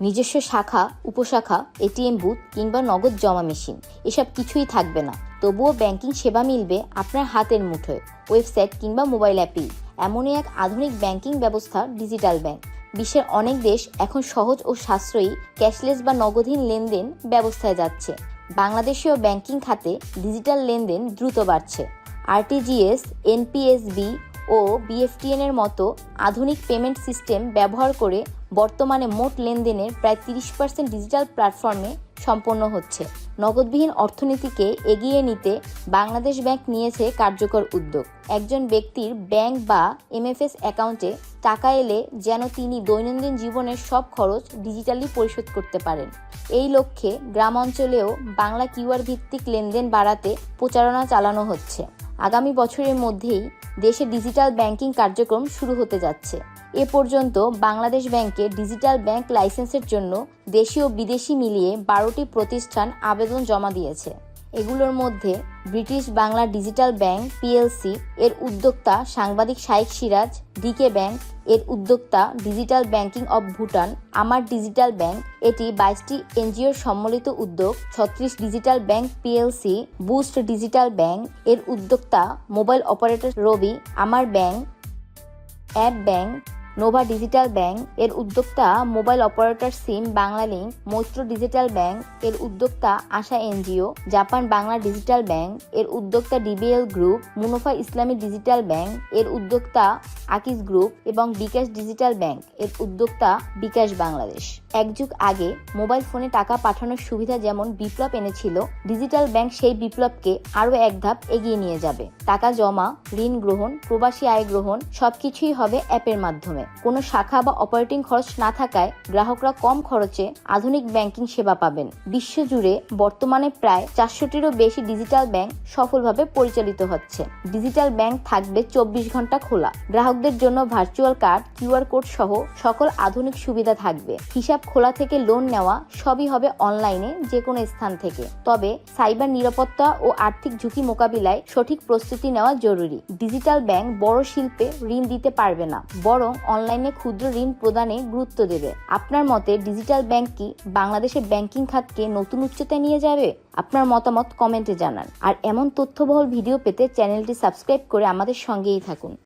নিজস্ব শাখা, উপশাখা, ATM booth কিংবা নগদ জমা মেশিন, এসব কিছুই থাকবে না। তবুও ব্যাংকিং সেবা মিলবে আপনার হাতের মুঠোয়, ওয়েবসাইট কিংবা মোবাইল অ্যাপেই। এমনই এক আধুনিক ব্যাংকিং ব্যবস্থা, ডিজিটাল ব্যাংক। বিশ্বের অনেক দেশ এখন সহজ ও সাশ্রয়ী, ক্যাশলেস বা নগদহীন লেনদেন ব্যবস্থায় যাচ্ছে। বাংলাদেশীয় ব্যাংকিং খাতে ডিজিটাল লেনদেন দ্রুত বাড়ছে। আরটিজিএস, এনপিএসবি ও বিএফটিএনের মতো আধুনিক পেমেন্ট সিস্টেম ব্যবহার করে বর্তমানে মোট লেনদেনের প্রায় তিরিশ পার্সেন্ট ডিজিটাল প্ল্যাটফর্মে সম্পন্ন হচ্ছে। নগদবিহীন অর্থনীতিকে এগিয়ে নিতে বাংলাদেশ ব্যাংক নিয়েছে কার্যকর উদ্যোগ। একজন ব্যক্তির ব্যাংক বা এমএফএস অ্যাকাউন্টে টাকা এলে যেন তিনি দৈনন্দিন জীবনের সব খরচ ডিজিটালি পরিশোধ করতে পারেন। এই লক্ষ্যে গ্রাম অঞ্চলেও বাংলা কিউআর ভিত্তিক লেনদেন বাড়াতে প্রচারণা চালানো হচ্ছে। আগামী বছরের মধ্যেই দেশে ডিজিটাল ব্যাংকিং কার্যক্রম শুরু হতে যাচ্ছে। এ পর্যন্ত বাংলাদেশ ব্যাংকে ডিজিটাল ব্যাংক লাইসেন্সের জন্য দেশি ও বিদেশি মিলিয়ে বারোটি প্রতিষ্ঠান আবেদন জমা দিয়েছে। এগুলোর মধ্যে British Bangla digital bank PLC এর উদ্যোক্তা সাংবাদিক শাইক সিরাজ, ডিকে ব্যাংক এর উদ্যোক্তা ডিজিটাল ব্যাংকিং অব ভুটান, আমার ডিজিটাল ব্যাংক, এটি বাইশটি এনজিওর সম্মিলিত উদ্যোগ, ছত্রিশ digital bank PLC, boost digital bank এর উদ্যোক্তা mobile operator Robi, Amar bank, app bank Nova digital bank এর উদ্যোক্তা mobile operator sim Banglalink Maitra digital bank এর উদ্যোক্তা Asha NGO, Japan Bangla digital bank এর উদ্যোক্তা ডিবিএল গ্রুপ, মুনোফা ইসলামী digital bank এর উদ্যোক্তা আকিস গ্রুপ এবং বিকাশ ডিজিটাল ব্যাংক এর উদ্যোক্তা বিকাশ বাংলাদেশ। এক যুগ আগে মোবাইল ফোনে টাকা পাঠানোর সুবিধা যেমন বিপ্লব এনেছিল, ডিজিটাল ব্যাংক সেই বিপ্লবকে আরও এক ধাপ এগিয়ে নিয়ে যাবে। টাকা জমা, ঋণ গ্রহণ, প্রবাসী আয় গ্রহণ সবকিছুই হবে অ্যাপের মাধ্যমে। কোনো শাখা বা অপারেটিং খরচ না থাকায় গ্রাহকরা কম খরচে আধুনিক ব্যাংকিং সেবা পাবেন। বিশ্বজুড়ে বর্তমানে প্রায় চারশোটিরও বেশি ডিজিটাল ব্যাংক সফলভাবে পরিচালিত হচ্ছে। ডিজিটাল ব্যাংক থাকবে চব্বিশ ঘণ্টা খোলা। গ্রাহকদের জন্য ভার্চুয়াল কার্ড কিউআর কোড সহ সকল আধুনিক সুবিধা থাকবে। হিসাব খোলা থেকে লোন নেওয়া সবই হবে অনলাইনে যে কোনো স্থান থেকে। তবে সাইবার নিরাপত্তা ও আর্থিক ঝুঁকি মোকাবিলায় সঠিক প্রস্তুতি নেওয়া জরুরি। ডিজিটাল ব্যাংক বড় শিল্পে ঋণ দিতে পারবে না, বরং অনলাইনে ক্ষুদ্র ঋণ প্রদানে গুরুত্ব দেবে। আপনার মতে ডিজিটাল ব্যাংক কি বাংলাদেশের ব্যাংকিং খাতকে নতুন উচ্চতায় নিয়ে যাবে? আপনার মতামত কমেন্টে জানান। আর এমন তথ্যবহুল ভিডিও পেতে চ্যানেলটি সাবস্ক্রাইব করে আমাদের সঙ্গেই থাকুন।